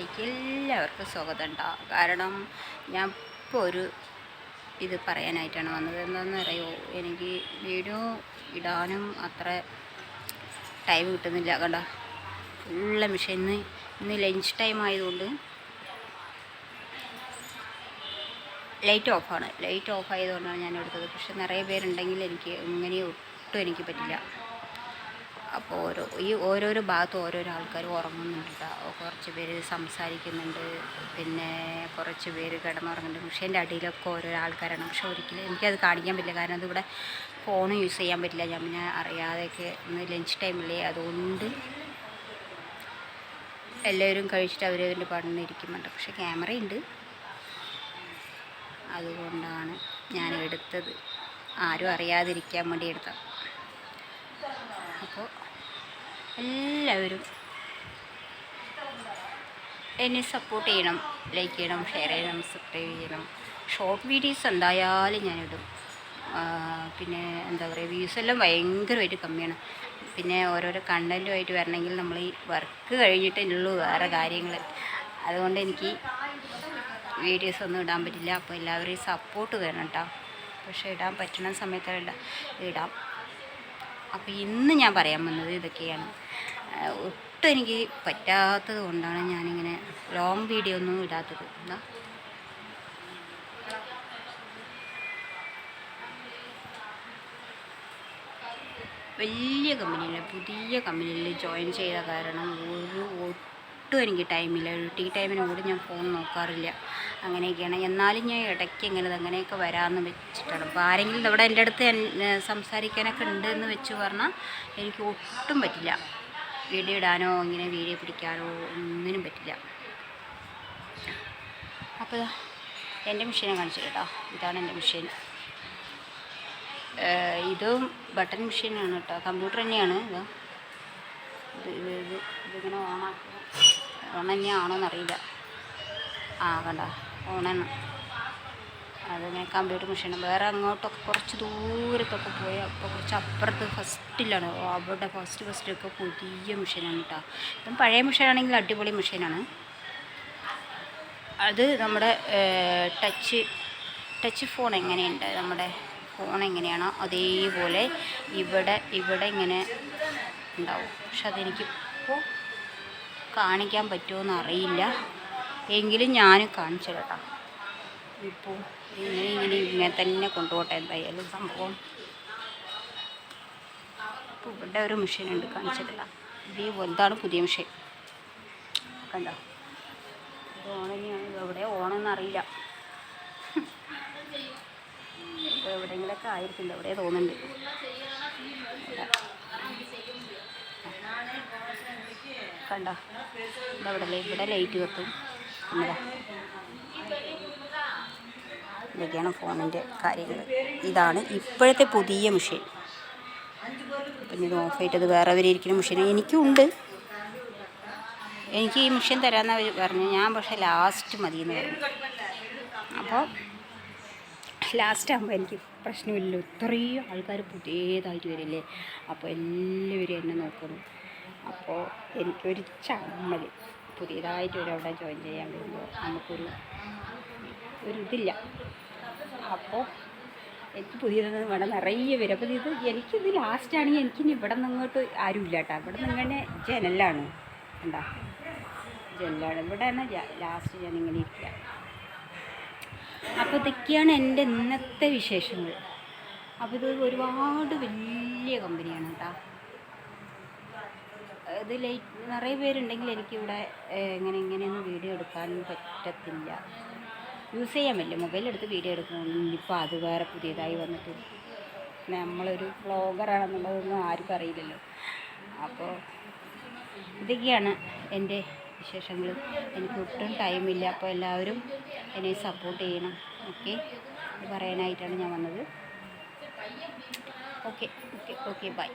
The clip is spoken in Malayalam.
ചാനലിലേക്ക് എല്ലാവർക്കും സ്വാഗതം ഉണ്ടാവും കാരണം ഞാൻ ഇപ്പോൾ ഒരു ഇത് പറയാനായിട്ടാണ് വന്നത്. എന്താണെന്ന് അറിയോ? എനിക്ക് വീഡിയോ ഇടാനും അത്ര ടൈം കിട്ടുന്നില്ല. കണ്ടോ? ഫുള്ള് മിഷൻ ഇന്ന് ഇന്ന് ലഞ്ച് ടൈം ആയതുകൊണ്ട് ലൈറ്റ് ഓഫാണ് ലൈറ്റ് ഓഫ് ആയതുകൊണ്ടാണ് ഞാൻ എടുത്തത് പക്ഷെ നിറയെ പേരുണ്ടെങ്കിൽ എനിക്ക് ഇങ്ങനെ ഒട്ടും എനിക്ക് പറ്റില്ല. അപ്പോൾ ഓരോ ഈ ഓരോരോ ഭാഗത്ത് ഓരോരോ ആൾക്കാർ ഉറങ്ങുന്നുണ്ട്. കുറച്ച് പേര് സംസാരിക്കുന്നുണ്ട്. പിന്നെ കുറച്ച് പേര് കിടന്നുറങ്ങുന്നുണ്ട്. പക്ഷേ എന്റെ അടിയിലൊക്കെ ഓരോരോ ആൾക്കാരാണ്. പക്ഷെ ഒരിക്കലും എനിക്കത് കാണിക്കാൻ പറ്റില്ല. കാരണം അതിവിടെ ഫോൺ യൂസ് ചെയ്യാൻ പറ്റില്ല. ഞാൻ പിന്നെ അറിയാതെയൊക്കെ ഇന്ന് ലഞ്ച് ടൈമില്ലേ അതുകൊണ്ട് എല്ലാവരും കഴിച്ചിട്ട് അവരവരുടെ പാടിന് പക്ഷേ പക്ഷെ ക്യാമറയുണ്ട്. അതുകൊണ്ടാണ് ഞാൻ എടുത്തത്. ആരും അറിയാതിരിക്കാൻ വേണ്ടി എടുത്തത്. അപ്പോൾ എല്ലാവരും എന്നെ സപ്പോർട്ട് ചെയ്യണം ലൈക്ക് ചെയ്യണം ഷെയർ ചെയ്യണം സബ്സ്ക്രൈബ് ചെയ്യണം. ഷോർട്ട് വീഡിയോസ് എന്തായാലും ഞാനിടും. പിന്നെ എന്താ പറയുക വ്യൂസ് എല്ലാം ഭയങ്കരമായിട്ട് കമ്മിയാണ്. പിന്നെ ഓരോരോ കണ്ടന്റുമായിട്ട് വരണമെങ്കിൽ നമ്മൾ ഈ വർക്ക് കഴിഞ്ഞിട്ടുള്ളൂ വേറെ കാര്യങ്ങൾ. അതുകൊണ്ട് എനിക്ക് വീഡിയോസ് ഒന്നും ഇടാൻ പറ്റില്ല. അപ്പോൾ എല്ലാവരെയും സപ്പോർട്ട് വേണം കേട്ടോ പക്ഷേ ഇടാൻ പറ്റുന്ന സമയത്ത് ഇടാം. അപ്പോൾ ഇന്ന് ഞാൻ പറയാൻ വന്നത് ഇതൊക്കെയാണ്. ഒട്ടും എനിക്ക് പറ്റാത്തത് കൊണ്ടാണ് ഞാനിങ്ങനെ ലോങ് വീഡിയോ ഒന്നും ഇടാത്തത്. എന്താ? വലിയ കമ്പനിയിൽ പുതിയ കമ്പനിയിൽ ജോയിൻ ചെയ്ത കാരണം ഒരു ഒട്ടും എനിക്ക് ടൈമില്ല ടീ ടൈമിന് കൂടി ഞാൻ ഫോൺ നോക്കാറില്ല. അങ്ങനെയൊക്കെയാണ്. എന്നാലും ഞാൻ ഇടയ്ക്ക് ഇങ്ങനെ അങ്ങനെയൊക്കെ വരാമെന്ന് വെച്ചിട്ടാണ്. അപ്പോൾ ആരെങ്കിലും ഇവിടെ എന്റെ അടുത്ത് സംസാരിക്കാനൊക്കെ ഉണ്ട് എന്ന് വെച്ച് പറഞ്ഞാൽ എനിക്ക് ഒട്ടും പറ്റില്ല. വീഡിയോ ഇടാനോ ഇങ്ങനെ വീഡിയോ പിടിക്കാനോ ഒന്നിനും പറ്റില്ല. അപ്പോൾ എന്റെ മെഷീനെ കാണിച്ചു കേട്ടോ. ഇതാണ് എന്റെ മെഷീൻ. ഇതും ബട്ടൺ മെഷീനാണ് കേട്ടോ. കമ്പ്യൂട്ടർ തന്നെയാണ് ഇത് ഇത് ഇത് ഇതിങ്ങനെ ഓണാക്കുക. എന്നറിയില്ല ആ കണ്ട? ഓണാണ് അതിങ്ങനെ കമ്പ്യൂട്ടർ മെഷീൻ വേറെ അങ്ങോട്ടൊക്കെ കുറച്ച് ദൂരത്തൊക്കെ പോയി അപ്പോൾ കുറച്ച് അപ്പുറത്ത് ഫസ്റ്റിലാണ് അവിടെ ഫസ്റ്റ് ഫസ്റ്റിലൊക്കെ പുതിയ മെഷീനാണ് കേട്ടോ ഇപ്പം പഴയ മെഷീനാണെങ്കിൽ അടിപൊളി മെഷീനാണ് അത് നമ്മുടെ ടച്ച് ടച്ച് ഫോൺ എങ്ങനെയുണ്ട്? നമ്മുടെ ഫോൺ എങ്ങനെയാണോ അതേപോലെ ഇവിടെ ഇവിടെ ഇങ്ങനെ ഉണ്ടാവും. പക്ഷെ അതെനിക്കിപ്പോൾ കാണിക്കാൻ പറ്റുമോ അറിയില്ല. എങ്കിലും ഞാൻ കാണിച്ചു കേട്ടോ ഇപ്പോൾ ഇങ്ങനെ ഇങ്ങനെ ഇങ്ങനെ തന്നെ കൊണ്ടുപോട്ടെ എന്തായാലും സംഭവം. ഇപ്പോൾ ഇവിടെ ഒരു മെഷീൻ ഉണ്ട് കാണിച്ചിട്ടില്ല വലുതാണ് പുതിയ മെഷീൻ. കണ്ടോ? ഇത് ഓണെന്നെയാണ് ഇത് എവിടെ ഓണമെന്ന് അറിയില്ല. എവിടെയെങ്കിലൊക്കെ ആയിരിക്കും എവിടെ തോന്നുന്നുണ്ട്. കണ്ടോ. ഇവിടെ ഇവിടെ ലൈറ്റ് കത്തും. ഇതാ ഇതൊക്കെയാണ് ഫോണിന്റെ കാര്യങ്ങൾ. ഇതാണ് ഇപ്പോഴത്തെ പുതിയ മെഷീൻ പിന്നെ ഇത് ഓഫ് അത് വേറെ വരെയിരിക്കുന്ന മെഷീൻ എനിക്കുണ്ട്. എനിക്ക് ഈ മെഷീൻ തരാമെന്ന് പറഞ്ഞു ഞാൻ പക്ഷേ ലാസ്റ്റ് മതിയെന്ന് പറഞ്ഞു. അപ്പോൾ ലാസ്റ്റ് ആകുമ്പോൾ എനിക്ക് പ്രശ്നമില്ലല്ലോ. ഇത്രയും ആൾക്കാർ പുതിയതായിട്ട് വരില്ലേ? അപ്പോൾ എല്ലാവരും എന്നെ നോക്കുന്നു അപ്പോൾ എനിക്കൊരു ചമ്മൽ പുതിയതായിട്ട് ഒരു അവിടെ ജോയിൻ ചെയ്യാൻ വരുമ്പോൾ നമുക്കൊരു ഒരു ഇതില്ല. അപ്പോൾ എനിക്ക് പുതിയതൊന്നും വേണം നിറയെ വരും അപ്പോൾ ഇത് എനിക്കിത് ലാസ്റ്റാണെങ്കിൽ എനിക്കിനി ഇവിടെ നിന്ന് ഇങ്ങോട്ട് ആരുമില്ല കേട്ടോ. ഇവിടെ നിന്ന് ഇങ്ങനെ ജനലാണ്. എന്താ ജനലാണ്. ഇവിടെ തന്നെ ലാസ്റ്റ് ഞാൻ ഇങ്ങനെ ഇരിക്കുക അപ്പോൾ ഇതൊക്കെയാണ് എന്റെ ഇന്നത്തെ വിശേഷങ്ങൾ. അപ്പോൾ ഇത് ഒരുപാട് വലിയ കമ്പനിയാണ് കേട്ടോ. ഇത് ലൈറ്റ് നിറയെ പേരുണ്ടെങ്കിൽ എനിക്കിവിടെ ഇങ്ങനെ ഇങ്ങനെയൊന്നും വീഡിയോ എടുക്കാൻ പറ്റത്തില്ല. യൂസ് ചെയ്യാൻ പറ്റില്ല മൊബൈലെടുത്ത് വീഡിയോ എടുക്കണം. ഇപ്പോൾ അത് വേറെ പുതിയതായി വന്നിട്ട് നമ്മളൊരു വ്ളോഗറാണെന്നുള്ളതൊന്നും ആർക്കും അറിയില്ലല്ലോ. അപ്പോൾ ഇതൊക്കെയാണ് എന്റെ വിശേഷങ്ങളും. എനിക്ക് ഒട്ടും ടൈമില്ല. അപ്പോൾ എല്ലാവരും എന്നെ സപ്പോർട്ട് ചെയ്യണം. ഓക്കെ? പറയാനായിട്ടാണ് ഞാൻ വന്നത്. ഓക്കെ. ഓക്കെ. ഓക്കെ. ബൈ.